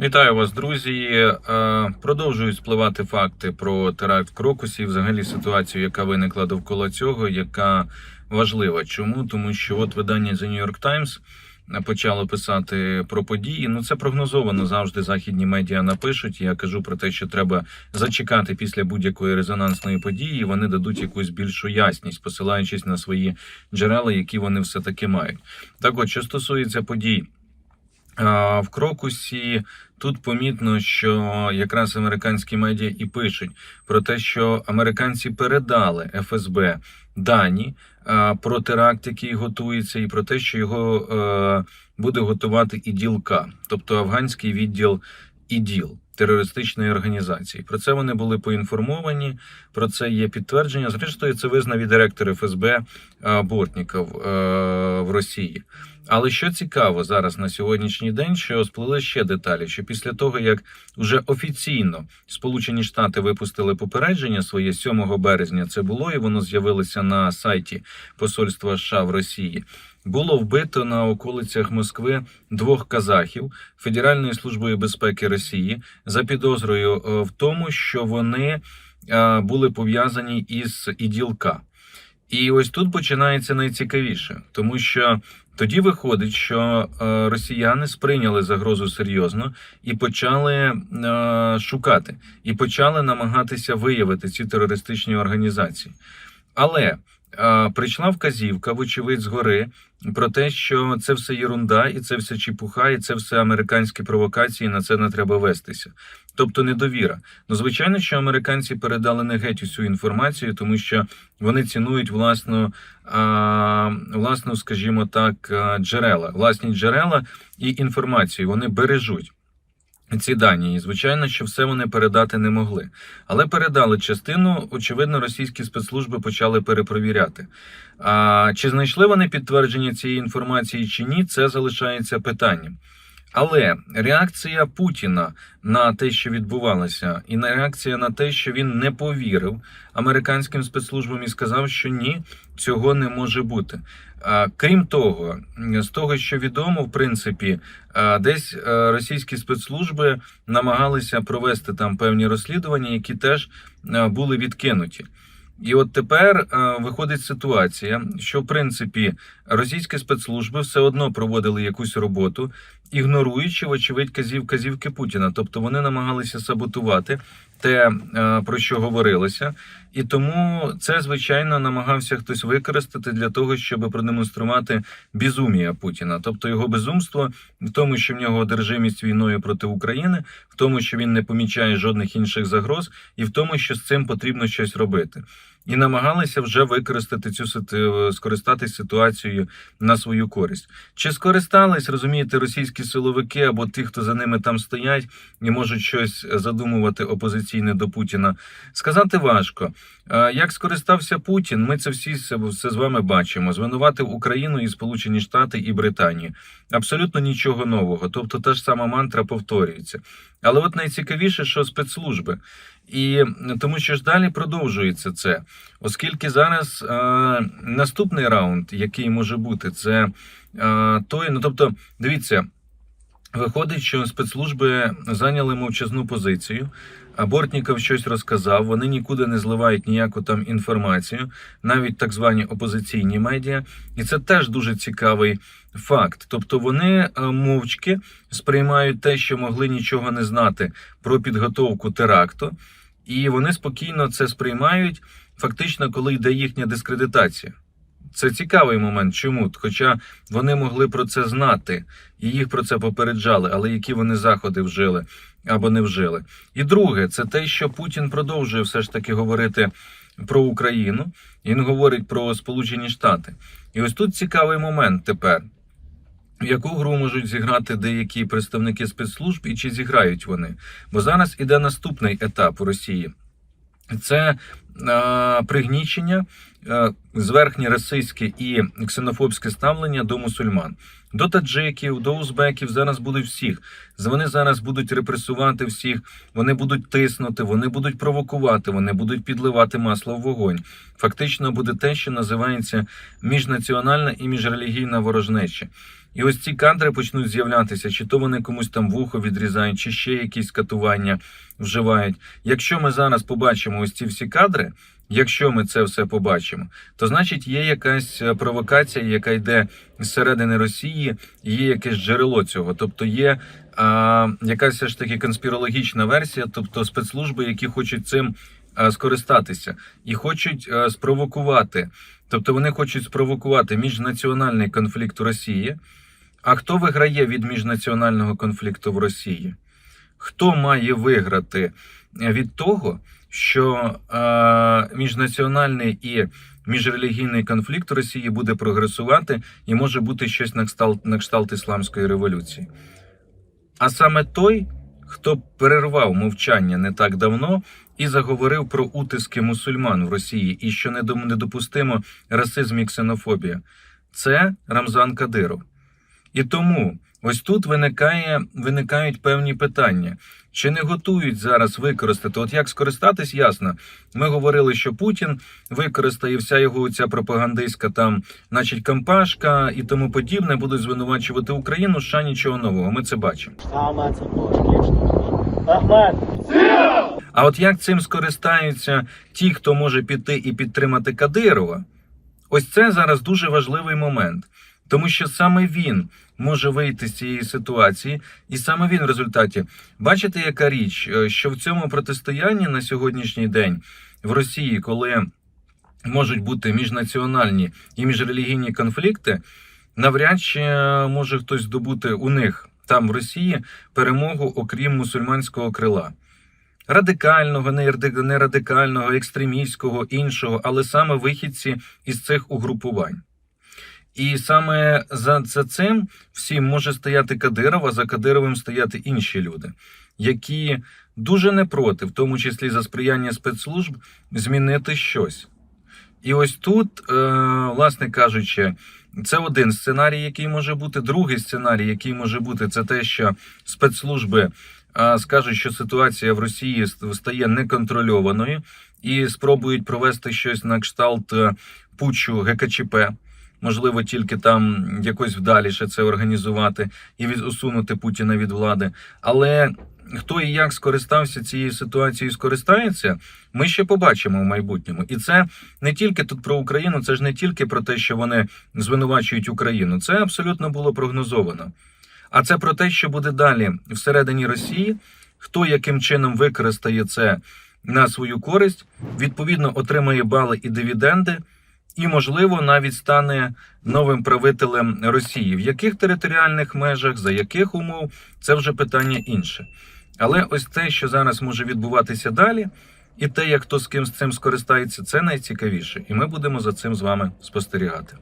Вітаю вас, друзі. Е, Продовжують спливати факти про теракт в Крокусі, взагалі ситуацію, яка виникла довкола цього, яка важлива. Чому? Тому що от видання The New York Times почало писати про події. Ну це прогнозовано завжди. Західні медіа напишуть. Я кажу про те, що треба зачекати після будь-якої резонансної події. і Вони дадуть якусь більшу ясність, посилаючись на свої джерела, які вони все таки мають. Так, от що стосується подій. В Крокусі тут помітно, що якраз американські медіа і пишуть про те, що американці передали ФСБ дані про теракт, який готується, і про те, що його е, буде готувати іділка, тобто афганський відділ іділ. Терористичної організації про це вони були поінформовані. Про це є підтвердження. Зрештою, це визнав і директор ФСБ а, Бортніков е, в Росії. Але що цікаво зараз на сьогоднішній день, що сплили ще деталі, що після того, як вже офіційно Сполучені Штати випустили попередження своє 7 березня, це було і воно з'явилося на сайті Посольства США в Росії. Було вбито на околицях Москви двох казахів Федеральною службою безпеки Росії за підозрою е, в тому, що вони е, були пов'язані із іділка. І ось тут починається найцікавіше, тому що тоді виходить, що е, росіяни сприйняли загрозу серйозно і почали шукати, і почали намагатися виявити ці терористичні організації. Але прийшла вказівка, вочевидь, згори про те, що це все єрунда, і це все чіпуха, і це все американські провокації. На це не треба вестися. Тобто недовіра. Ну, звичайно, що американці передали не геть усю інформацію, тому що вони цінують власну, а, власну, скажімо так, джерела, власні джерела і інформацію. Вони бережуть. Ці дані, і звичайно, що все вони передати не могли, але передали частину. Очевидно, російські спецслужби почали перепровіряти. А чи знайшли вони підтвердження цієї інформації чи ні? Це залишається питанням. Але реакція Путіна на те, що відбувалося, і на реакція на те, що він не повірив американським спецслужбам і сказав, що ні, цього не може бути. Крім того, з того, що відомо, в принципі, десь російські спецслужби намагалися провести там певні розслідування, які теж були відкинуті. І от тепер е, виходить ситуація, що в принципі російські спецслужби все одно проводили якусь роботу, ігноруючи, вочевидь, казів казівки Путіна. Тобто вони намагалися саботувати те, про що говорилося, і тому це звичайно намагався хтось використати для того, щоб продемонструвати безумія Путіна, тобто його безумство в тому, що в нього одержимість війною проти України, в тому, що він не помічає жодних інших загроз, і в тому, що з цим потрібно щось робити. І намагалися вже використати цю скористатись ситуацією на свою користь. Чи скористались, розумієте, російські силовики або ті, хто за ними там стоять і можуть щось задумувати опозиційне до Путіна? Сказати важко. Як скористався Путін, ми це всі все з вами бачимо. Звинуватив Україну і Сполучені Штати і Британію. Абсолютно нічого нового. Тобто та ж сама мантра повторюється. Але от найцікавіше, що спецслужби. І тому що ж далі продовжується це, оскільки зараз е, наступний раунд, який може бути, це е, той. Ну тобто, дивіться, виходить, що спецслужби зайняли мовчазну позицію. Бортніков щось розказав. Вони нікуди не зливають ніяку там інформацію, навіть так звані опозиційні медіа, і це теж дуже цікавий факт. Тобто вони е, мовчки сприймають те, що могли нічого не знати про підготовку теракту, і вони спокійно це сприймають, фактично, коли йде їхня дискредитація. Це цікавий момент. Чому? Хоча вони могли про це знати, і їх про це попереджали, але які вони заходи вжили або не вжили. І друге, це те, що Путін продовжує все ж таки говорити про Україну. Він говорить про Сполучені Штати. І ось тут цікавий момент тепер. Яку гру можуть зіграти деякі представники спецслужб і чи зіграють вони? Бо зараз іде наступний етап у Росії. Це е, пригнічення, зверхнє расистське і ксенофобське ставлення до мусульман, до таджиків, до узбеків. Зараз будуть всіх. Вони зараз будуть репресувати всіх, вони будуть тиснути, вони будуть провокувати, вони будуть підливати масло в вогонь. Фактично буде те, що називається міжнаціональна і міжрелігійна ворожнеча. І ось ці кадри почнуть з'являтися, чи то вони комусь там вухо відрізають, чи ще якісь катування вживають. Якщо ми зараз побачимо ось ці всі кадри, якщо ми це все побачимо, то значить є якась е, провокація, яка йде зсередини Росії, є якесь джерело цього. Тобто є а, якась все ж таки конспірологічна версія, тобто спецслужби, які хочуть цим а, скористатися і хочуть а, спровокувати. Тобто вони хочуть спровокувати міжнаціональний конфлікт Росії. А хто виграє від міжнаціонального конфлікту в Росії? Хто має виграти від того, що е, міжнаціональний і міжрелігійний конфлікт у Росії буде прогресувати і може бути щось на кшталт, на кшталт ісламської революції? А саме той, хто перервав мовчання не так давно і заговорив про утиски мусульман в Росії, і що недопустимо расизм і ксенофобія, це Рамзан Кадиров. І тому ось тут виникає, виникають певні питання. Чи не готують зараз використати? От як скористатись, ясно. Ми говорили, що Путін використає вся його ця пропагандистська там, значить, кампашка і тому подібне, будуть звинувачувати Україну. США нічого нового. Ми це бачимо. А от як цим скористаються ті, хто може піти і підтримати Кадирова, ось це зараз дуже важливий момент, тому що саме він може вийти з цієї ситуації, і саме він в результаті бачите, яка річ, е, що в цьому протистоянні на сьогоднішній день в Росії, коли можуть бути міжнаціональні і міжрелігійні конфлікти, навряд чи е, може хтось здобути у них там в Росії перемогу, окрім мусульманського крила радикального, не ради- не радикального, екстремістського, іншого, але саме вихідці із цих угрупувань. І саме за, цим всім може стояти Кадиров, а за Кадировим стояти інші люди, які дуже не проти, в тому числі за сприяння спецслужб, змінити щось. І ось тут, е, власне кажучи, це один сценарій, який може бути. Другий сценарій, який може бути, це те, що спецслужби е, скажуть, що ситуація в Росії стає неконтрольованою і спробують провести щось на кшталт е, путчу ГКЧП. Можливо, тільки там якось вдаліше це організувати і від усунути Путіна від влади. Але хто і як скористався цією ситуацією, скористається, ми ще побачимо в майбутньому. І це не тільки тут про Україну, це ж не тільки про те, що вони звинувачують Україну. Це абсолютно було прогнозовано. А це про те, що буде далі всередині Росії, хто яким чином використає це на свою користь, відповідно отримає бали і дивіденди, і, можливо, навіть стане новим правителем Росії. В яких територіальних межах, за яких умов, це вже питання інше. Але ось те, що зараз може відбуватися далі, і те, як хто з ким з цим скористається, це найцікавіше. І ми будемо за цим з вами спостерігати.